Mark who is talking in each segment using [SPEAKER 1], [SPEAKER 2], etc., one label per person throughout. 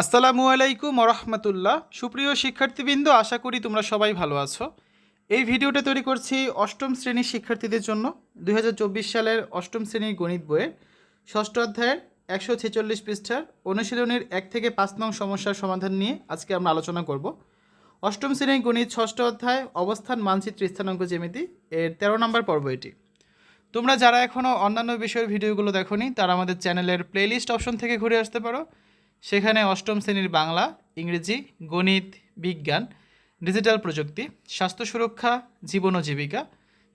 [SPEAKER 1] আসসালামু আলাইকুম রহমতুল্লাহ সুপ্রিয় শিক্ষার্থীবৃন্দ আশা করি তোমরা সবাই ভালো আছো এই ভিডিওটা তৈরি করছি অষ্টম শ্রেণীর শিক্ষার্থীদের জন্য দুই সালের অষ্টম শ্রেণীর গণিত বইয়ের ষষ্ঠ অধ্যায়ের একশো ছেচল্লিশ পৃষ্ঠার অনুশীলনের এক থেকে পাঁচ নং সমস্যার সমাধান নিয়ে আজকে আমরা আলোচনা করব অষ্টম শ্রেণীর গণিত ষষ্ঠ অধ্যায় অবস্থান মানচিত্র স্থানাঙ্ক জ্যামিতি এর তেরো নম্বর পর্ব এটি তোমরা যারা এখনও অন্যান্য বিষয়ের ভিডিওগুলো দেখো তারা আমাদের চ্যানেলের প্লেলিস্ট অপশন থেকে ঘুরে আসতে পারো সেখানে অষ্টম শ্রেণীর বাংলা ইংরেজি গণিত বিজ্ঞান ডিজিটাল প্রযুক্তি স্বাস্থ্য সুরক্ষা জীবন ও জীবিকা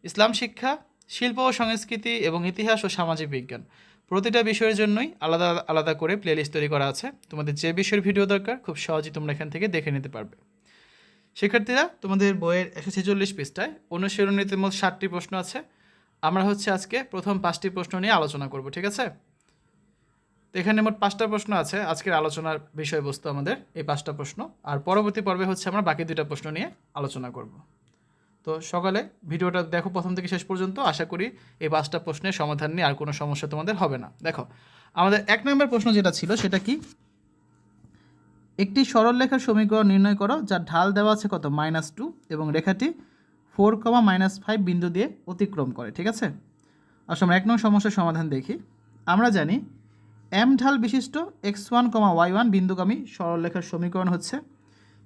[SPEAKER 1] ইসলাম শিক্ষা শিল্প ও সংস্কৃতি এবং ইতিহাস ও সামাজিক বিজ্ঞান প্রতিটা বিষয়ের জন্যই আলাদা আলাদা করে প্লেলিস্ট তৈরি করা আছে তোমাদের যে বিষয়ের ভিডিও দরকার খুব সহজেই তোমরা এখান থেকে দেখে নিতে পারবে শিক্ষার্থীরা তোমাদের বইয়ের একশো ছেচল্লিশ পৃষ্ঠায় অনুশীলনীতে মোট ষাটটি প্রশ্ন আছে আমরা হচ্ছে আজকে প্রথম পাঁচটি প্রশ্ন নিয়ে আলোচনা করব ঠিক আছে তো এখানে মোট পাঁচটা প্রশ্ন আছে আজকের আলোচনার বিষয়বস্তু আমাদের এই পাঁচটা প্রশ্ন আর পরবর্তী পর্বে হচ্ছে আমরা বাকি দুইটা প্রশ্ন নিয়ে আলোচনা করব তো সকালে ভিডিওটা দেখো প্রথম থেকে শেষ পর্যন্ত আশা করি এই পাঁচটা প্রশ্নের সমাধান নিয়ে আর কোনো সমস্যা তোমাদের হবে না দেখো আমাদের এক নম্বর প্রশ্ন যেটা ছিল সেটা কি একটি রেখার সমীকরণ নির্ণয় করো যার ঢাল দেওয়া আছে কত মাইনাস টু এবং রেখাটি ফোর কমা মাইনাস ফাইভ বিন্দু দিয়ে অতিক্রম করে ঠিক আছে আসলে এক নম্বর সমস্যার সমাধান দেখি আমরা জানি এম ঢাল বিশিষ্ট X one comma Y one বিন্দুকামী সরলরেখার সমীকরণ হচ্ছে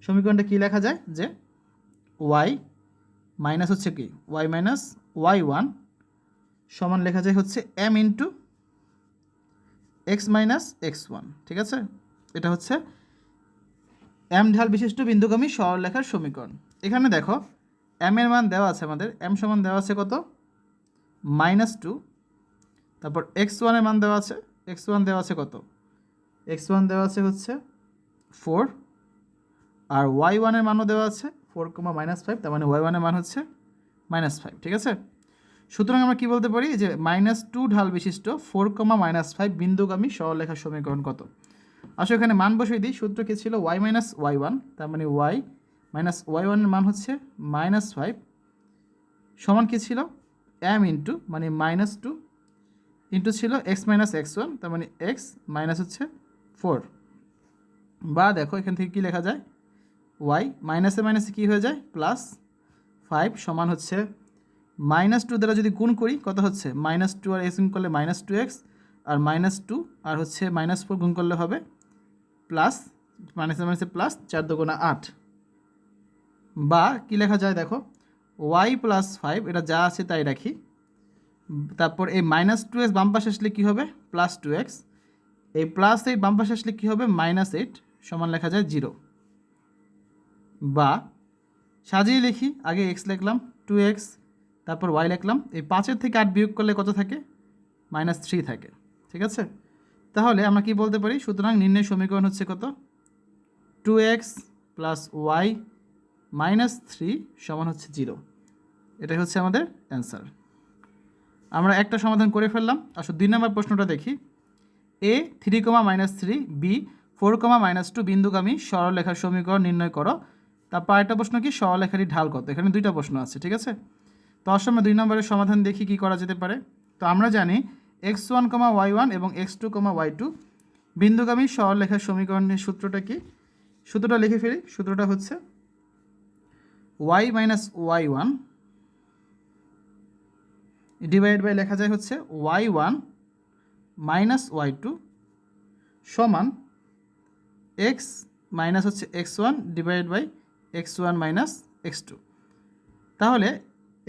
[SPEAKER 1] সমীকরণটা কী লেখা যায় যে ওয়াই মাইনাস হচ্ছে কি ওয়াই মাইনাস ওয়াই ওয়ান সমান লেখা যায় হচ্ছে M into X minus x one ঠিক আছে এটা হচ্ছে এম ঢাল বিশিষ্ট বিন্দুগামী সরলরেখার সমীকরণ এখানে দেখো এম এর মান দেওয়া আছে আমাদের এম সমান দেওয়া আছে কত মাইনাস টু তারপর এক্স ওয়ানের মান দেওয়া আছে এক্স ওয়ান দেওয়া আছে কত এক্স ওয়ান দেওয়া আছে হচ্ছে ফোর আর ওয়াই ওয়ানের মানও দেওয়া আছে ফোর কমা মাইনাস ফাইভ তার মানে ওয়াই ওয়ানের মান হচ্ছে মাইনাস ফাইভ ঠিক আছে সুতরাং আমরা কী বলতে পারি যে মাইনাস টু ঢাল বিশিষ্ট ফোর কমা মাইনাস ফাইভ বিন্দুগামী সরলেখার সমীকরণ কত আসলে এখানে মান বসিয়ে দিই সূত্র কী ছিল ওয়াই মাইনাস ওয়াই ওয়ান তার মানে ওয়াই মাইনাস ওয়াই ওয়ানের মান হচ্ছে মাইনাস ফাইভ সমান কী ছিল এম ইন্টু মানে মাইনাস টু ইন্টু ছিল এক্স মাইনাস এক্স ওয়ান তার মানে এক্স মাইনাস হচ্ছে ফোর বা দেখো এখান থেকে কী লেখা যায় ওয়াই মাইনাসে মাইনাসে কী হয়ে যায় প্লাস ফাইভ সমান হচ্ছে মাইনাস টু দ্বারা যদি গুণ করি কত হচ্ছে মাইনাস টু আর এক্স গুণ করলে মাইনাস টু এক্স আর মাইনাস টু আর হচ্ছে মাইনাস ফোর গুণ করলে হবে প্লাস মাইনাসে মাইনাসে প্লাস চার দোগুণা আট বা কী লেখা যায় দেখো ওয়াই প্লাস ফাইভ এটা যা আছে তাই রাখি তারপর এই মাইনাস টু এক্স বাম পাশে আসলে কী হবে প্লাস টু এক্স এই প্লাস এইট বাম পাশে আসলে কী হবে মাইনাস এইট সমান লেখা যায় জিরো বা সাজিয়ে লিখি আগে এক্স লিখলাম টু এক্স তারপর ওয়াই লিখলাম এই পাঁচের থেকে আট বিয়োগ করলে কত থাকে মাইনাস থ্রি থাকে ঠিক আছে তাহলে আমরা কি বলতে পারি সুতরাং নির্ণয় সমীকরণ হচ্ছে কত two X plus Y minus three সমান হচ্ছে জিরো এটাই হচ্ছে আমাদের অ্যান্সার আমরা একটা সমাধান করে ফেললাম আসো দুই নম্বর প্রশ্নটা দেখি A three comma minus three B four comma minus two বিন্দুগামী সরলরেখার সমীকরণ নির্ণয় করো তারপর একটা প্রশ্ন কি সরলরেখারই ঢাল কত এখানে দুইটা প্রশ্ন আছে ঠিক আছে তো অসময় দুই নম্বরের সমাধান দেখি কি করা যেতে পারে তো আমরা জানি X one comma Y one এবং X two comma Y two বিন্দুগামী সরলরেখার সমীকরণের সূত্রটা কি সূত্রটা লিখে ফেলি সূত্রটা হচ্ছে Y minus Y one divide by লেখা যায় হচ্ছে Y one minus Y two সমান এক্স মাইনাস হচ্ছে X one divide by X one minus x two তাহলে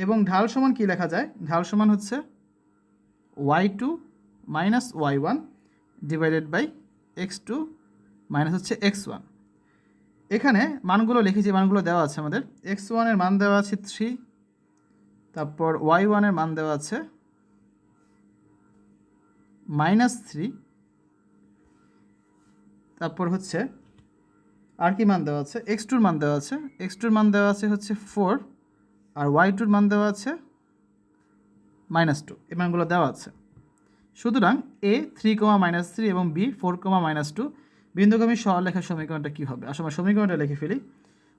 [SPEAKER 1] এবং ঢাল সমান কী লেখা যায় ঢাল সমান হচ্ছে Y two minus Y one divided by x two minus হচ্ছে এক্স ওয়ান এখানে মানগুলো লিখেছি মানগুলো দেওয়া আছে আমাদের এক্স ওয়ানের মান দেওয়া আছে থ্রি তারপর ওয়াই ওয়ানের মান দেওয়া আছে মাইনাস থ্রি তারপর হচ্ছে আর কি মান দেওয়া আছে এক্স টুর মান দেওয়া আছে এক্স টুর মান দেওয়া আছে হচ্ছে ফোর আর ওয়াই টুর মান দেওয়া আছে মাইনাস টু এই মানগুলো দেওয়া আছে সুতরাং A three comma minus three এবং B four comma minus two বিন্দুগামী লেখার সমীকরণটা কী হবে আসলে সমীকরণটা লিখে ফেলি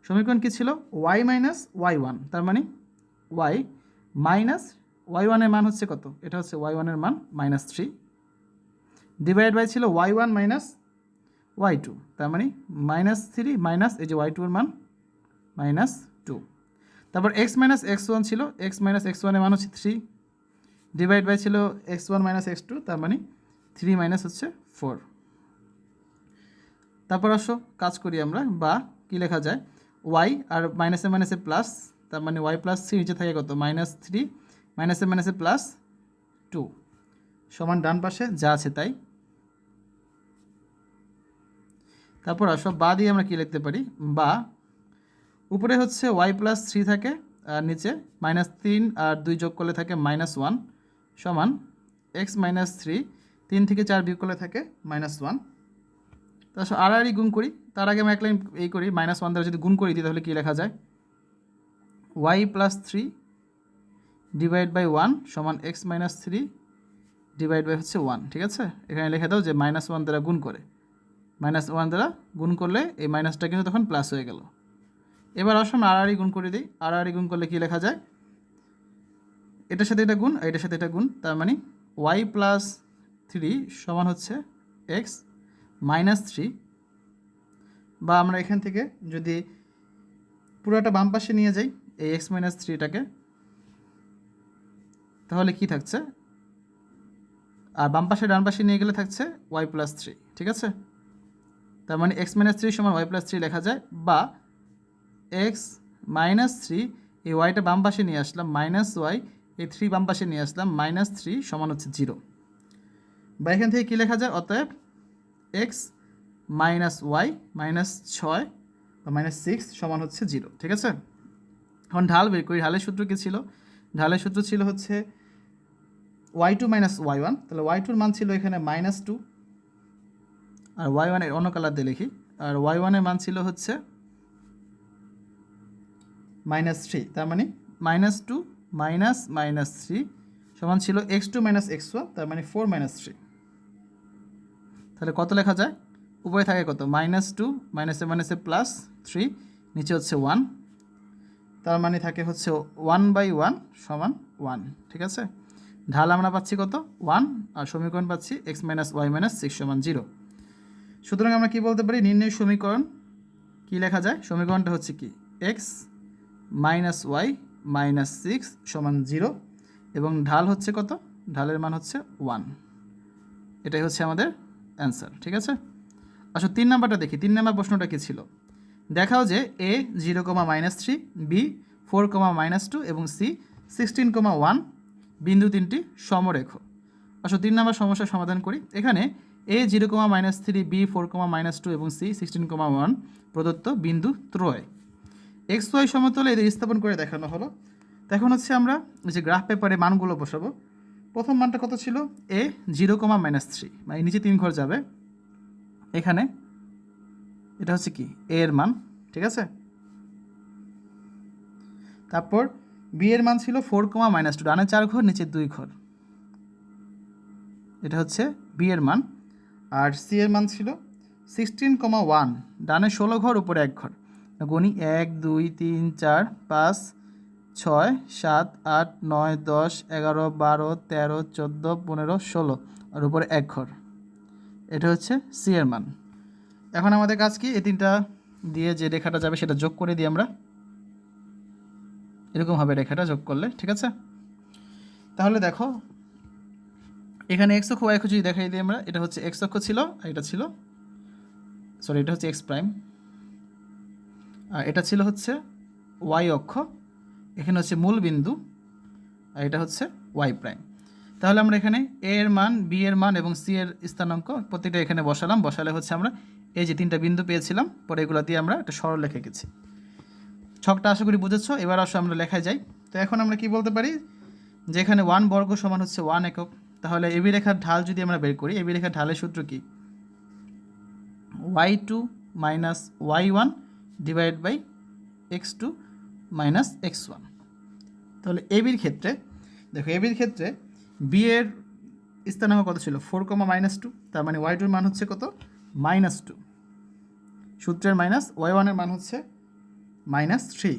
[SPEAKER 1] সমীকরণ কী ছিল ওয়াই মাইনাস ওয়াই ওয়ান তার মানে ওয়াই মাইনাস ওয়াই ওয়ানের মান হচ্ছে কত এটা হচ্ছে ওয়াই ওয়ানের মান মাইনাস থ্রি ডিভাইড বাই ছিল y one minus Y two তার মানে মাইনাস থ্রি মাইনাস এই যে ওয়াই টুর মান মাইনাস টু তারপর এক্স মাইনাস এক্স ওয়ান ছিল এক্স মাইনাস এক্স ওয়ানের মান হচ্ছে থ্রি ডিভাইড বাই ছিল x one minus x two তার মানে থ্রি মাইনাস হচ্ছে ফোর তারপর আসো কাজ করি আমরা বা কী লেখা যায় ওয়াই আর মাইনাসে মাইনাসে প্লাস তার মানে ওয়াই প্লাস থ্রি নিচে থাকে কত মাইনাস থ্রি মাইনাসে মাইনাসে প্লাস টু সমান ডান পাশে যা আছে তাই তারপর সব বা দিয়ে আমরা কি লিখতে পারি বা উপরে হচ্ছে ওয়াই প্লাস থ্রি থাকে আর নিচে মাইনাস তিন আর দুই যোগ করলে থাকে মাইনাস ওয়ান সমান এক্স মাইনাস থ্রি তিন থেকে চার বিয়োগ করলে থাকে মাইনাস ওয়ান তারপর আড়াআড়ি আরই গুণ করি তার আগে আমি এক লাইন এই করি মাইনাস ওয়ান দ্বারা যদি গুণ করি দিই তাহলে কী লেখা যায় y plus three divide by one সমান x minus three divide by হচ্ছে ওয়ান ঠিক আছে এখানে লেখে দাও যে মাইনাস ওয়ান দ্বারা গুণ করে মাইনাস ওয়ান দ্বারা গুণ করলে এই মাইনাসটা কিন্তু তখন প্লাস হয়ে গেল এবার আসুন আড়াআড়ি e গুণ করে দিই আড়াআড়ি e গুণ করলে কী লেখা যায় এটার সাথে এটা গুণ এটার সাথে এটা গুণ তার মানে ওয়াই প্লাস থ্রি সমান হচ্ছে এক্স মাইনাস থ্রি বা আমরা এখান থেকে যদি পুরোটা বাম পাশে নিয়ে যাই এই এক্স মাইনাস থ্রিটাকে তাহলে কি থাকছে আর বাম পাশে ডান পাশে নিয়ে গেলে থাকছে ওয়াই প্লাস থ্রি ঠিক আছে তার মানে এক্স মাইনাস থ্রি সমান ওয়াই প্লাস থ্রি লেখা যায় বা এক্স মাইনাস থ্রি এই ওয়াইটা বাম পাশে নিয়ে আসলাম মাইনাস ওয়াই এই থ্রি বাম পাশে নিয়ে আসলাম মাইনাস থ্রি সমান হচ্ছে জিরো বা এখান থেকে কী লেখা যায় অতএব এক্স মাইনাস ওয়াই মাইনাস ছয় বা মাইনাস সিক্স সমান হচ্ছে জিরো ঠিক আছে এখন ঢাল বের করি ঢালের সূত্র কী ছিল ঢালের সূত্র ছিল হচ্ছে Y two minus Y one তাহলে ওয়াই টুর মান ছিল এখানে মাইনাস টু আর ওয়াই ওয়ানের অন্য কালার দিয়ে লিখি আর ওয়াই ওয়ানের মান ছিল হচ্ছে মাইনাস থ্রি তার মানে minus two minus minus three সমান ছিল x two minus x one তার মানে ফোর মাইনাস থ্রি তাহলে কত লেখা যায় উপরে থাকে কত মাইনাস টু মাইনাসে মাইনাসে প্লাস থ্রি নিচে হচ্ছে ওয়ান তার মানে থাকে হচ্ছে ওয়ান বাই ওয়ান সমান ওয়ান ঠিক আছে ঢাল আমরা পাচ্ছি কত ওয়ান আর সমীকরণ পাচ্ছি x minus y minus six সমান জিরো সুতরাং আমরা কী বলতে পারি নির্ণয় সমীকরণ কি লেখা যায় সমীকরণটা হচ্ছে কি x minus y minus six সমান জিরো এবং ঢাল হচ্ছে কত ঢালের মান হচ্ছে ওয়ান এটাই হচ্ছে আমাদের অ্যান্সার ঠিক আছে আচ্ছা তিন নাম্বারটা দেখি তিন নাম্বার প্রশ্নটা কী ছিল দেখাও যে A zero comma minus three B four comma minus two এবং সি সিক্সটিন কমা ওয়ান বিন্দু তিনটি সমরেখ আসলে তিন নম্বর সমস্যার সমাধান করি এখানে A zero comma minus three B four comma minus two এবং সি সিক্সটিন কমা ওয়ান প্রদত্ত বিন্দু ত্রয় এক্স ওয়াই সমতলে এদের স্থাপন করে দেখানো হলো তখন হচ্ছে আমরা যে গ্রাফ পেপারে মানগুলো বসাবো প্রথম মানটা কত ছিল A zero comma minus three মানে নিচে তিন ঘর যাবে এখানে এটা হচ্ছে কি এ এর মান ঠিক আছে তারপর বি এর মান ছিল ফোর কমা মাইনাস টু ডানে চার ঘর নিচে দুই ঘর এটা হচ্ছে বি এর মান আর সি এর মান ছিল সিক্সটিন কমা ওয়ান ডানে ষোলো ঘর উপরে এক ঘর গণি এক দুই তিন চার পাঁচ ছয় সাত আট নয় দশ এগারো বারো তেরো চোদ্দো পনেরো ষোলো আর উপরে এক ঘর এটা হচ্ছে সি এর মান এখন আমাদের কাজ কি এই তিনটা দিয়ে যে রেখাটা যাবে সেটা যোগ করে দিই আমরা এরকম হবে রেখাটা যোগ করলে ঠিক আছে তাহলে দেখো এখানে এক্স অক্ষ ওয়াই অক্ষ যদি দেখাই দিই আমরা এটা হচ্ছে এক্স অক্ষ ছিল আর এটা ছিল সরি এটা হচ্ছে এক্স প্রাইম আর এটা ছিল হচ্ছে ওয়াই অক্ষ এখানে হচ্ছে মূল বিন্দু আর এটা হচ্ছে ওয়াই প্রাইম তাহলে আমরা এখানে এ এর মান বি এর মান এবং সি এর স্থানাঙ্ক প্রতিটা এখানে বসালাম বসালে হচ্ছে আমরা এই যে তিনটা বিন্দু পেয়েছিলাম পরে এগুলো দিয়ে আমরা একটা সরল লেখে গেছি ছকটা আশা করি বুঝেছ এবার আসো আমরা লেখায় যাই তো এখন আমরা কি বলতে পারি যেখানে ওয়ান বর্গ সমান হচ্ছে ওয়ান একক তাহলে এবি রেখার ঢাল যদি আমরা বের করি এবি রেখার ঢালের সূত্র কি y two minus Y one divide by x two minus x one তাহলে এবির ক্ষেত্রে দেখো এবির ক্ষেত্রে বি এর স্থানাঙ্ক কত ছিল ফোর কমা মাইনাস টু তার মানে ওয়াই টুর মান হচ্ছে কত মাইনাস টু সূত্রের মাইনাস ওয়াই ওয়ানের মান হচ্ছে minus three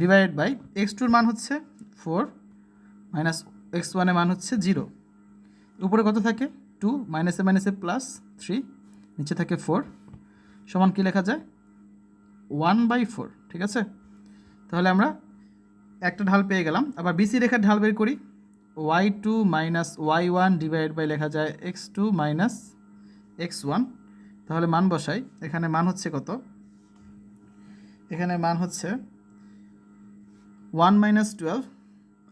[SPEAKER 1] divided by x টুর মান হচ্ছে ফোর মাইনাস এক্স ওয়ানের মান হচ্ছে জিরো উপরে কত থাকে টু মাইনাসে মাইনাসে প্লাস থ্রি নিচে থাকে ফোর সমান কী লেখা যায় ওয়ান বাই ফোর ঠিক আছে তাহলে আমরা একটা ঢাল পেয়ে গেলাম আবার বিসি রেখার ঢাল বের করি y two minus Y one divide by লেখা যায় x two minus x one তাহলে মান বসাই এখানে মান হচ্ছে কত এখানে মান হচ্ছে ওয়ান মাইনাস টুয়েলভ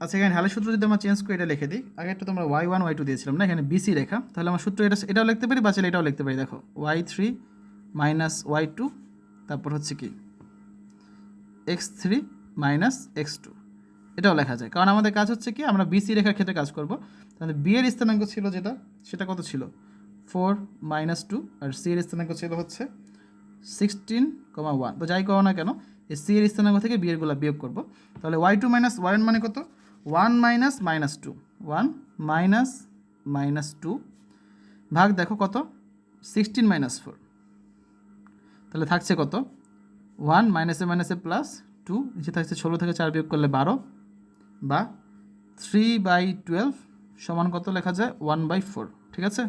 [SPEAKER 1] আচ্ছা এখানে হ্যালের সূত্র যদি আমরা চেঞ্জ করে এটা লিখে দিই আগে একটু তোমরা ওয়াই ওয়ান ওয়াই টু দিয়েছিলাম না এখানে বিসি রেখা তাহলে আমার সূত্র এটা এটাও লিখতে পারি বাঁচালে এটাও লিখতে পারি দেখো y three minus Y two তারপর হচ্ছে কি x three minus x two এটাও লেখা যায় কারণ আমাদের কাজ হচ্ছে কি আমরা বিসি রেখার ক্ষেত্রে কাজ করবো তাহলে বিয়ের স্থানাঙ্ক ছিল যেটা সেটা কত ছিল ফোর মাইনাস টু আর সি এর স্থানাঙ্ক ছিল হচ্ছে সিক্সটিন কমা ওয়ান তো যাই করো না কেন এই সি এর স্থানাঙ্ক থেকে বি বিয়োগ করবো তাহলে ওয়াই টু মাইনাস ওয়ান মানে কত one minus minus two one minus minus two ভাগ দেখো কত সিক্সটিন মাইনাস ফোর তাহলে থাকছে কত ওয়ান মাইনাসে মাইনাসে প্লাস টু নিচে থাকছে ষোলো থেকে চার বিয়োগ করলে বারো বা থ্রি বাই টুয়েলভ সমান কত লেখা যায় ওয়ান বাই ফোর ঠিক আছে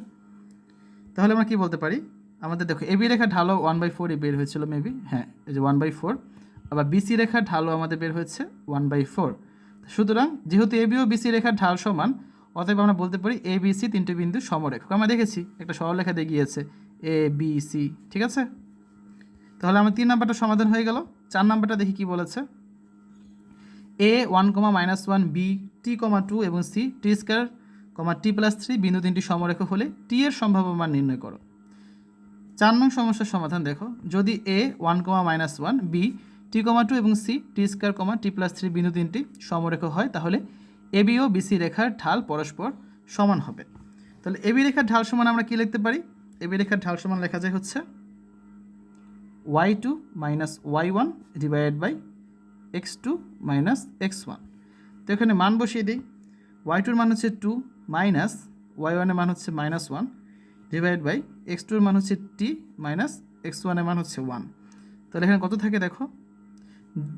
[SPEAKER 1] তাহলে আমরা কি বলতে পারি আমাদের দেখো এবি রেখা ঢালো ওয়ান বাই ফোর বের হয়েছিল মেবি হ্যাঁ এই যে ওয়ান বাই ফোর আবার বিসি রেখা ঢালও আমাদের বের হয়েছে ওয়ান বাই ফোর সুতরাং যেহেতু এবি ও বিসি রেখার ঢাল সমান অতএব আমরা বলতে পারি এ বি সি তিনটি বিন্দু সমরেখ আমরা দেখেছি একটা সরলরেখা দিয়ে গিয়েছে এ বি সি ঠিক আছে তাহলে আমার তিন নাম্বারটা সমাধান হয়ে গেল চার নাম্বারটা দেখি কি বলেছে A one comma minus one B t comma two এবং C t square comma t plus three বিন্দু তিনটি সমরেখ হলে টি এর সম্ভাব্য মান নির্ণয় করো চার নং সমস্যার সমাধান দেখো যদি A one comma minus one B t comma two এবং C t square comma t plus three বিন্দু তিনটি সমরেখ হয় তাহলে এ বি ও বিসি রেখার ঢাল পরস্পর সমান হবে তাহলে এ বি রেখার ঢাল সমান আমরা কী লিখতে পারি এ বি রেখার ঢাল সমান লেখা যায় হচ্ছে Y two minus Y one divided by x two minus x one তো এখানে মান বসিয়ে দিই ওয়াই টুর মান হচ্ছে টু মাইনাস ওয়াই ওয়ানের মান হচ্ছে minus one divide by x টুর মান হচ্ছে টি মাইনাস এক্স ওয়ানের মান হচ্ছে ওয়ান তাহলে এখানে কত থাকে দেখো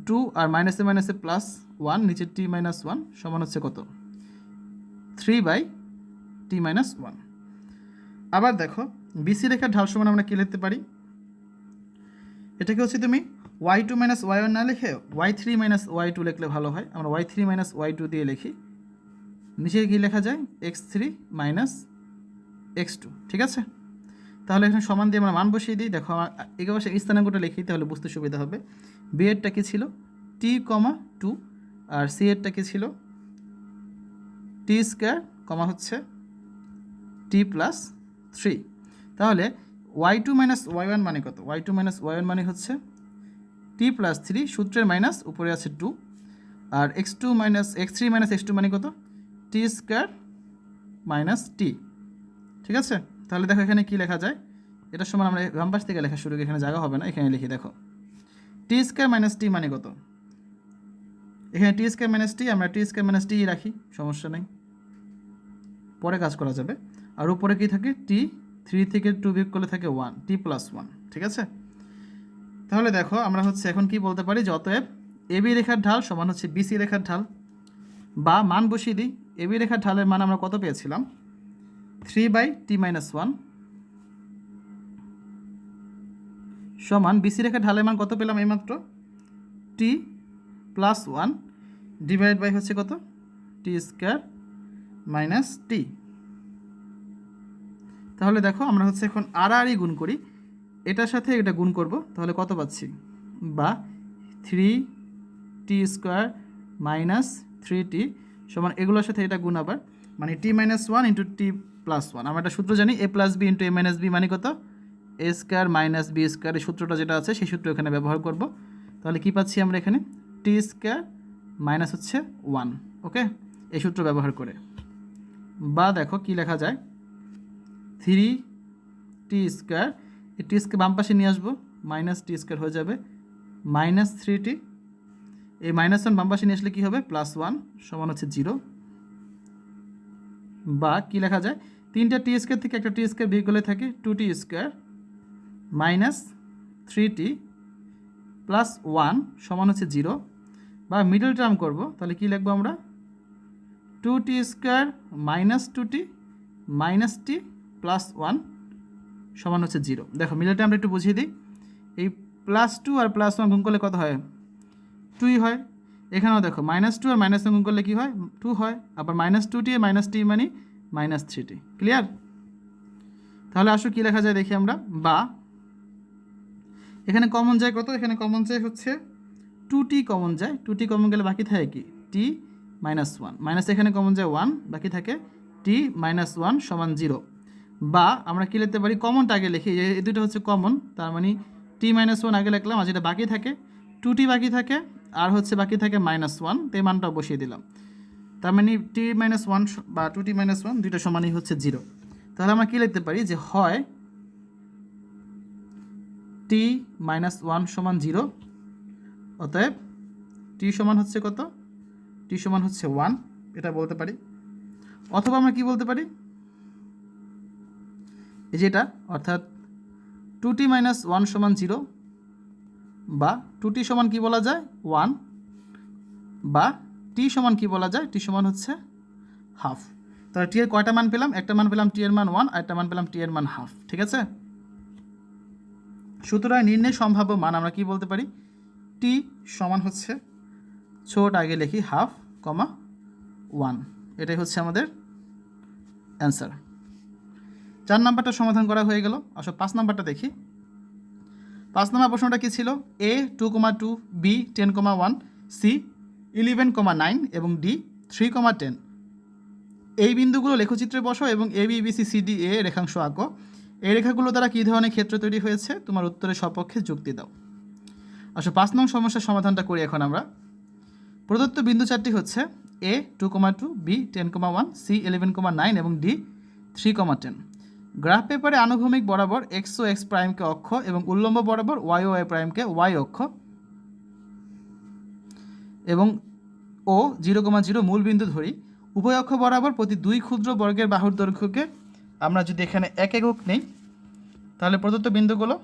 [SPEAKER 1] টু আর মাইনাসে মাইনাসে প্লাস ওয়ান নিচে টি মাইনাস ওয়ান সমান হচ্ছে কত three by t minus one আবার দেখো বিসি রেখার ঢাল সমান আমরা কী লিখতে পারি এটাকে হচ্ছে তুমি y two minus Y one না লিখে y three minus Y two লিখলে ভালো হয় আমরা y three minus Y two দিয়ে লিখি নিচে কী লেখা যায় x three minus x two ঠিক আছে তাহলে এখানে সমান দিয়ে আমরা মান বসিয়ে দিই দেখো একেবারে একে পাশে স্থানাঙ্কটা লিখি তাহলে বুঝতে সুবিধা হবে বি এরটা কী ছিল টি কমা টু আর সি এরটা কী ছিল টি স্কোয়ার কমা হচ্ছে টি প্লাস থ্রি তাহলে y two minus Y one মানে কত y two minus Y one মানে হচ্ছে টি প্লাস থ্রি সূত্রের মাইনাস উপরে আছে টু আর x two minus x three minus x two মানে কত টি স্কোয়ার মাইনাস টি ঠিক আছে তাহলে দেখো এখানে কি লেখা যায় এটার সময় আমরা বামপাশ থেকে লেখা শুরু করি এখানে জায়গা হবে না এখানে লিখি দেখো টি স্কোয়ার মাইনাস টি মানে কত এখানে টি স্কোয়ার মাইনাস টি আমরা টি স্কোয়ার মাইনাস টি রাখি সমস্যা নেই পরে কাজ করা যাবে আর উপরে কি থাকে টি থ্রি থেকে টু বিয়োগ করলে থাকে ওয়ান টি প্লাস ওয়ান ঠিক আছে তাহলে দেখো আমরা হচ্ছে এখন কি বলতে পারি যত এ বি রেখার ঢাল সমান হচ্ছে বিসি রেখার ঢাল বা মান বসিয়ে দিই এবি রেখার ঢালের মান আমরা কত পেয়েছিলাম three by t minus one সমান বিসি রেখার ঢালের মান কত পেলাম এইমাত্র t plus one divide by হচ্ছে কত টি স্কোয়ার মাইনাস টি তাহলে দেখো আমরা হচ্ছে এখন আড়াআড়ি e গুণ করি এটার সাথে এটা গুণ করব তাহলে কত পাচ্ছি বা three t square minus three t সমান এগুলোর সাথে এটা গুণ আবার মানে t minus one into t plus one আমরা একটা সূত্র জানি a plus b into a minus b মানে কত a square minus b square এই সূত্রটা যেটা আছে সেই সূত্র এখানে ব্যবহার করব তাহলে কী পাচ্ছি আমরা এখানে টি স্কোয়ার মাইনাস হচ্ছে ওয়ান ওকে এই সূত্র ব্যবহার করে বা দেখো কি লেখা যায় থ্রি টি স্কোয়ার এই টি স্কোয়ার বাম পাশে নিয়ে আসবো মাইনাস টি স্কোয়ার হয়ে যাবে মাইনাস থ্রি টি এই মাইনাস ওয়ান বামপাশে নিয়ে আসলে কী হবে প্লাস ওয়ান সমান হচ্ছে জিরো বা কি লেখা যায় তিনটা টি স্কোয়ার থেকে একটা টি স্কোয়ার বিয়োগ করলে থাকে two t square minus three t plus one সমান হচ্ছে জিরো বা মিডল টার্ম করব তাহলে কি লিখবো আমরা two t square minus two t minus t plus one সমান হচ্ছে জিরো দেখো মিডল টার্মটা একটু বুঝিয়ে দিই এই প্লাস টু আর প্লাস ওয়ান গুণ করলে কত হয় টুই হয় এখানেও দেখো মাইনাস টু আর মাইনাস গুণ করলে কী হয় টু হয় আবার minus two t minus t মানে মাইনাস থ্রি টি ক্লিয়ার তাহলে আসো কী লেখা যায় দেখি আমরা বা এখানে কমন যায় কত এখানে কমন যায় হচ্ছে টু টি কমন যায় টু টি কমন গেলে বাকি থাকে কি টি মাইনাস ওয়ান মাইনাস এখানে কমন যায় ওয়ান বাকি থাকে টি মাইনাস ওয়ান সমান জিরো বা আমরা কী লিখতে পারি কমনটা আগে লিখি এই দুটো হচ্ছে কমন তার মানে টি মাইনাস ওয়ান আগে লিখলাম আর যেটা বাকি থাকে টু টি বাকি থাকে আর হচ্ছে বাকি থাকে মাইনাস ওয়ান তো এই মানটাও বসিয়ে দিলাম তার মানে টি মাইনাস ওয়ান বা টু টি মাইনাস ওয়ান দুইটা সমানই হচ্ছে জিরো তাহলে আমরা কী লিখতে পারি যে হয় টি মাইনাস ওয়ান সমান জিরো অতএব টি সমান হচ্ছে কত টি সমান হচ্ছে ওয়ান এটা বলতে পারি অথবা আমরা কি বলতে পারি এই যেটা অর্থাৎ টু টি মাইনাস ওয়ান সমান জিরো বা টু টি সমান কী বলা যায় ওয়ান বা টি সমান কী বলা যায় টি সমান হচ্ছে হাফ তাহলে টি এর কয়টা মান পেলাম একটা মান পেলাম টি এর মান ওয়ান একটা মান পেলাম টি এর মান হাফ ঠিক আছে সুতরাং নির্ণয় সম্ভাব্য মান আমরা কি বলতে পারি টি সমান হচ্ছে ছোট আগে লিখি হাফ কমা ওয়ান এটাই হচ্ছে আমাদের অ্যান্সার চার নাম্বারটা সমাধান করা হয়ে গেল আসলে পাঁচ নাম্বারটা দেখি পাঁচ নম্বর প্রশ্নটা কী ছিল A two comma two B ten comma one C eleven comma nine এবং ডি থ্রি কমা টেন এই বিন্দুগুলো লেখচিত্রে বসো এবং A B B C C D A রেখাংশ আঁকো এই রেখাগুলো দ্বারা কী ধরনের ক্ষেত্র তৈরি হয়েছে তোমার উত্তরের সপক্ষে যুক্তি দাও আসলে পাঁচ নং সমস্যার সমাধানটা করি এখন আমরা প্রদত্ত বিন্দু চারটি হচ্ছে A two comma two B ten comma one C eleven comma nine এবং D three comma ten graph পেপারে আনুভূমিক বরাবর এক্স ও এক্স প্রাইমকে অক্ষ এবং উল্লম্ব বরাবর ওয়াই ওয়াই প্রাইমকে ওয়াই অক্ষ এবং ও জিরো কমা জিরো মূলবিন্দু ধরি উভয় অক্ষ বরাবর প্রতি দুই ক্ষুদ্র বর্গের বাহুর দৈর্ঘ্যকে আমরা যদি এখানে এক একক নেই তাহলে প্রদত্ত বিন্দুগুলো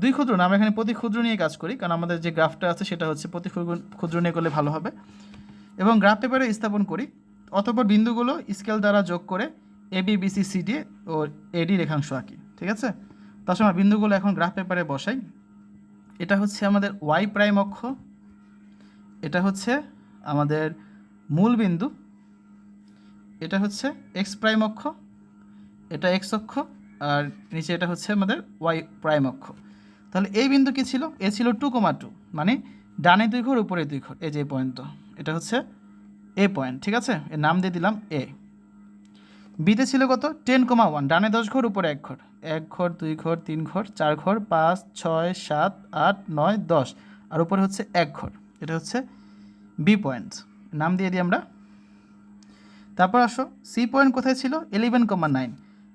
[SPEAKER 1] দুই ক্ষুদ্র না আমরা এখানে প্রতি ক্ষুদ্র নিয়ে কাজ করি কারণ আমাদের যে গ্রাফটা আছে সেটা হচ্ছে প্রতি ক্ষুদ্র নিয়ে করলে ভালো হবে এবং গ্রাফ পেপারে স্থাপন করি অতপর বিন্দুগুলো স্কেল দ্বারা যোগ করে এবি বিসি সিডি ও এডি রেখাংশ আঁকি ঠিক আছে তার সময় বিন্দুগুলো এখন গ্রাফ পেপারে বসাই এটা হচ্ছে আমাদের ওয়াই প্রাইম অক্ষ এটা হচ্ছে আমাদের মূল বিন্দু এটা হচ্ছে এক্স প্রাইম অক্ষ এটা এক্স অক্ষ আর নিচে এটা হচ্ছে আমাদের ওয়াই প্রাইম অক্ষ তাহলে এই বিন্দু কী ছিল এ ছিল টু কমা টু মানে ডানে দুই ঘর উপরে দুই ঘর এই যে পয়েন্ট তো এটা হচ্ছে এ পয়েন্ট ঠিক আছে এর নাম দিয়ে দিলাম এ বিতে ছিল কত টেন কমা ওয়ান ডানে দশ ঘর উপরে এক ঘর এক ঘর দুই ঘর তিন ঘর চার ঘর পাঁচ ছয় সাত আট নয় দশ আর উপরে হচ্ছে এক ঘর এটা হচ্ছে বি পয়েন্ট নাম দিয়ে দিই আমরা তারপর আসো সি পয়েন্ট কোথায় ছিল ইলেভেন কমা নাইন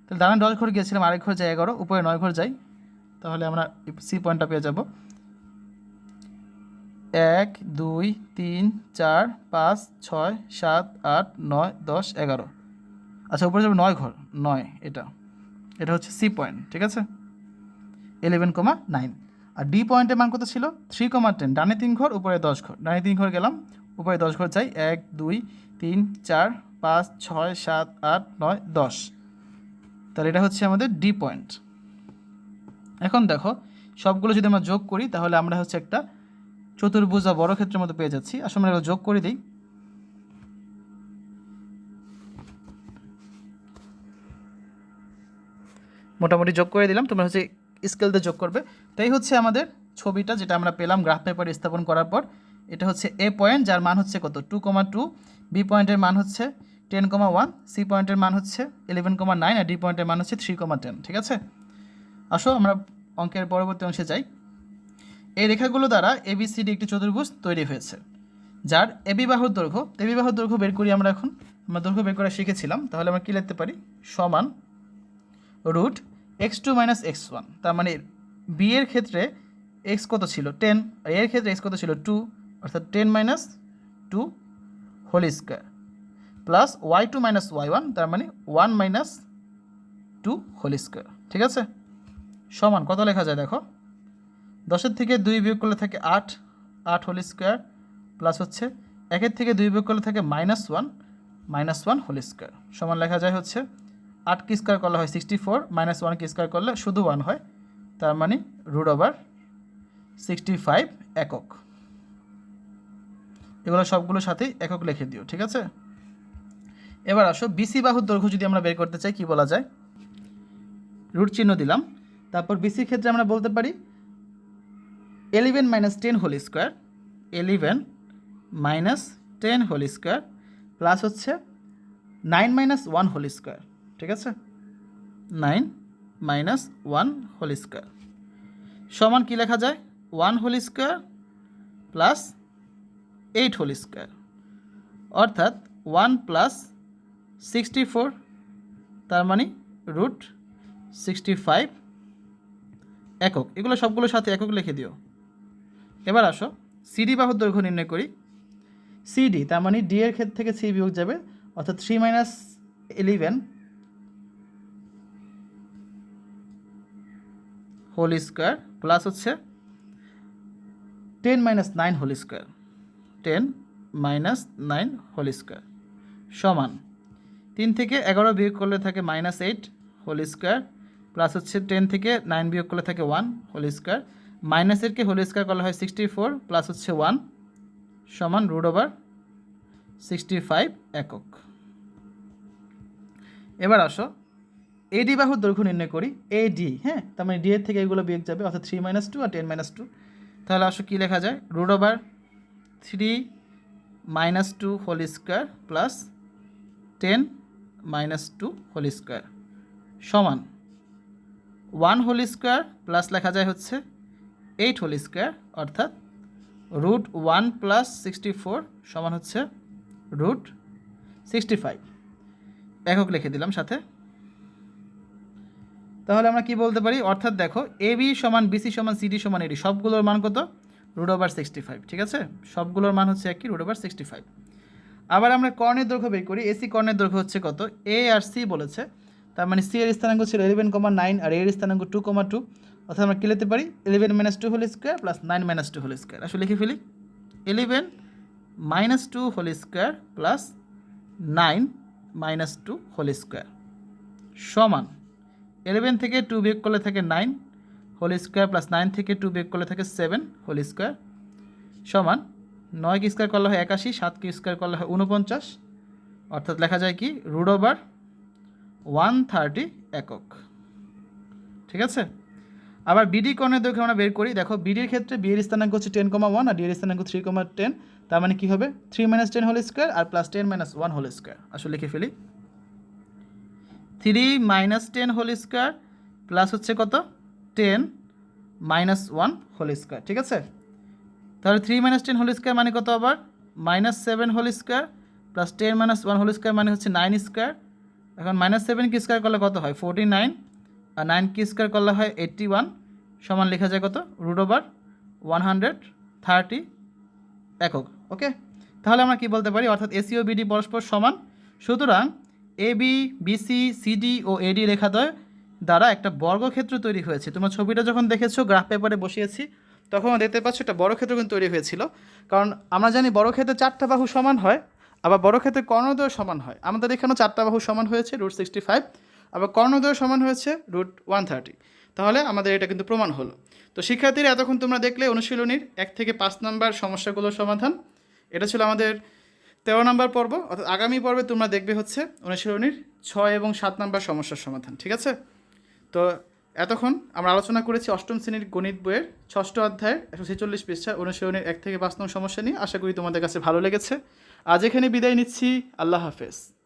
[SPEAKER 1] তাহলে ডানে দশ ঘর গিয়েছিলাম আরেক ঘর যাই এগারো উপরে নয় ঘর যাই তাহলে আমরা সি পয়েন্টটা পেয়ে যাব এক দুই তিন চার পাঁচ ছয় সাত আট নয় দশ এগারো আচ্ছা উপরে যাবে নয় ঘর নয় এটা এটা হচ্ছে সি পয়েন্ট ঠিক আছে ইলেভেন কমা নাইন আর ডি পয়েন্টের মান কত ছিল থ্রি কমা টেন ডানে তিন ঘর উপরে দশ ঘর ডানে তিন ঘর গেলাম উপরে দশ ঘর চাই এক দুই তিন চার পাঁচ ছয় সাত আট নয় দশ তাহলে এটা হচ্ছে আমাদের ডি পয়েন্ট এখন দেখো সবগুলো যদি আমরা যোগ করি তাহলে আমরা হচ্ছে একটা চতুর্ভুজ বড় ক্ষেত্রের মতো পেয়ে যাচ্ছি আসলে আমরা যোগ করে দিই মোটামুটি যোগ করে দিলাম তোমরা হচ্ছে স্কেল দিয়ে যোগ করবে তাই হচ্ছে আমাদের ছবিটা যেটা আমরা পেলাম গ্রাফ পেপারে স্থাপন করার পর এটা হচ্ছে এ পয়েন্ট যার মান হচ্ছে কত টু কমা টু বি পয়েন্টের মান হচ্ছে টেন কমা ওয়ান সি পয়েন্টের মান হচ্ছে ইলেভেন কমা নাইন আর ডি পয়েন্টের মান হচ্ছে থ্রি কমা টেন ঠিক আছে আসো আমরা অঙ্কের পরবর্তী অংশে যাই এই রেখাগুলো দ্বারা এবিসিডি একটি চতুর্ভুজ তৈরি হয়েছে যার এবি বাহুর দৈর্ঘ্য এবি বাহুর দৈর্ঘ্য বের করি আমরা এখন আমরা দৈর্ঘ্য বের করা শিখেছিলাম তাহলে আমরা কী লিখতে পারি সমান root x two minus x one তার মানে বি এর ক্ষেত্রে এক্স কত ছিল টেন এর ক্ষেত্রে এক্স কত ছিল টু অর্থাৎ ten minus two whole square plus y two minus Y one তার মানে one minus two whole square ঠিক আছে সমান কত লেখা যায় দেখো দশের থেকে দুই বিয়োগ করলে থাকে আট আট হোল স্কোয়ার প্লাস হচ্ছে একের থেকে দুই বিয়োগ করলে থাকে minus one minus one whole square সমান লেখা যায় হচ্ছে আট আটকে স্কোয়ার করলে হয় সিক্সটি ফোর মাইনাস ওয়ান ওয়ানকে স্কোয়ার করলে শুধু ওয়ান হয় তার মানে রুট ওভার সিক্সটি ফাইভ একক এগুলো সবগুলোর সাথেই একক লিখে দিও ঠিক আছে এবার আসো বিসি বাহুর দৈর্ঘ্য যদি আমরা বের করতে চাই কি বলা যায় রুট চিহ্ন দিলাম তারপর বিসির ক্ষেত্রে আমরা বলতে পারি eleven minus ten whole square eleven minus ten whole square plus হচ্ছে nine minus one whole square ঠিক আছে nine minus one whole square সমান কী লেখা যায় one whole square plus eight whole square অর্থাৎ ওয়ান প্লাস সিক্সটি ফোর তার মানে রুট সিক্সটি ফাইভ একক এগুলো সবগুলোর সাথে একক লিখে দিও এবার আসো সিডি বাহুর দৈর্ঘ্য নির্ণয় করি সিডি তার মানে ডি এর ক্ষেত্র থেকে সি বিয়োগ যাবে অর্থাৎ three minus eleven whole square plus হচ্ছে ten minus nine whole square ten minus nine whole square সমান তিন থেকে এগারো বিয়োগ করলে থাকে minus eight whole square plus হচ্ছে টেন থেকে নাইন বিয়োগ করলে থাকে ওয়ান হোল স্কোয়ার মাইনাস এইটকে হোল স্কোয়ার করা হয় সিক্সটি ফোর প্লাস হচ্ছে ওয়ান সমান রুট ওভার সিক্সটি ফাইভ একক এবার আসো এডি বাহুর দৈর্ঘ্য নির্ণয় করি এ ডি হ্যাঁ তার মানে ডি এর থেকে এগুলো বিয়োগ যাবে অর্থাৎ থ্রি মাইনাস টু আর টেন মাইনাস টু তাহলে আসো কী লেখা যায় root over three minus two whole square plus ten minus two whole square সমান ওয়ান হোল স্কোয়ার প্লাস লেখা যায় হচ্ছে এইট হোল স্কোয়ার অর্থাৎ root one plus sixty four সমান হচ্ছে রুট সিক্সটি ফাইভ একক লিখে দিলাম সাথে তাহলে আমরা কি বলতে পারি অর্থাৎ দেখো এ বি সমান বিসি সমান সিডি সমান এডি সবগুলোর মান কত রুট ওভার সিক্সটি ফাইভ ঠিক আছে সবগুলোর মান হচ্ছে একই রুট ওভার সিক্সটি ফাইভ আবার আমরা কর্ণের দৈর্ঘ্য বের করি এসি কর্ণের দৈর্ঘ্য হচ্ছে কত এ আর সি বলেছে তার মানে সি এর স্থানাঙ্ক ছিল ইলেভেন কমা নাইন আর এর স্থানাঙ্ক টু কমা টু অর্থাৎ আমরা কি লিখতে পারি eleven minus two whole square plus nine minus two whole square আসলে লিখে ফেলি eleven minus two whole square plus nine minus two whole square সমান ইলেভেন থেকে টু বিয়োগ করলে থাকে nine whole square plus nine থেকে টু বিয়োগ করলে থাকে সেভেন হোল স্কোয়ার সমান নয়কে স্কোয়ার করলে হয় একাশি সাতকে স্কোয়ার করলে হয় উনপঞ্চাশ অর্থাৎ লেখা যায় কি রুড ওভার ওয়ান থার্টি একক ঠিক আছে আবার বিডি কর্ণের দৈর্ঘ্য আমরা বের করি দেখো বিডির ক্ষেত্রে বিয়ের স্থানাঙ্ক হচ্ছে টেন কমা ওয়ান আর ডিএর স্থানাঙ্ক থ্রি কমা টেন তার মানে কী হবে three minus ten whole square আর plus ten minus one whole square আসলে লিখে ফেলি three minus ten whole square plus হচ্ছে কত ten minus one whole square ঠিক আছে তাহলে three minus ten whole square মানে কত আবার minus seven whole square plus ten minus one whole square মানে হচ্ছে নাইন স্কোয়ার এখন মাইনাস সেভেন কি স্কোয়ার করলে কত হয় ফোরটি নাইন আর নাইন কি স্কোয়ার করলে হয় এইটি ওয়ান সমান লেখা যায় কত root over one hundred thirty একক ওকে তাহলে আমরা কি বলতে পারি অর্থাৎ এসিও বিডি পরস্পর সমান সুতরাং এবি বি বিসি সিডি ও এডি রেখাদ্বয় দ্বারা একটা বর্গক্ষেত্র তৈরি হয়েছে তোমরা ছবিটা যখন দেখেছো গ্রাফ পেপারে বসিয়েছি তখন দেখতে পাচ্ছ একটা বর্গক্ষেত্র কিন্তু তৈরি হয়েছিল কারণ আমরা জানি বর্গক্ষেত্রে চারটা বাহু সমান হয় আবার বর্গক্ষেত্রে কর্ণদ্বয় সমান হয় আমাদের এখানেও চারটা বাহু সমান হয়েছে রুট সিক্সটি ফাইভ আবার কর্ণদ্বয় সমান হয়েছে রুট ওয়ান থার্টি তাহলে আমাদের এটা কিন্তু প্রমাণ হলো তো শিক্ষার্থীরা এতক্ষণ তোমরা দেখলে অনুশীলনীর এক থেকে পাঁচ নম্বর সমস্যাগুলোর সমাধান এটা ছিল আমাদের তেরো নম্বর পর্ব অর্থাৎ আগামী পর্বে তোমরা দেখবে হচ্ছে অনুশীলনীর ছয় এবং সাত নম্বর সমস্যার সমাধান ঠিক আছে তো এতক্ষণ আমরা আলোচনা করেছি অষ্টম শ্রেণীর গণিত বইয়ের ষষ্ঠ অধ্যায়ের একশো ছেচল্লিশ পৃষ্ঠা অনুশীলনের এক থেকে পাঁচ নম্বর সমস্যা নিয়ে আশা করি তোমাদের কাছে ভালো লেগেছে আজ এখানে বিদায় নিচ্ছি আল্লাহ হাফেজ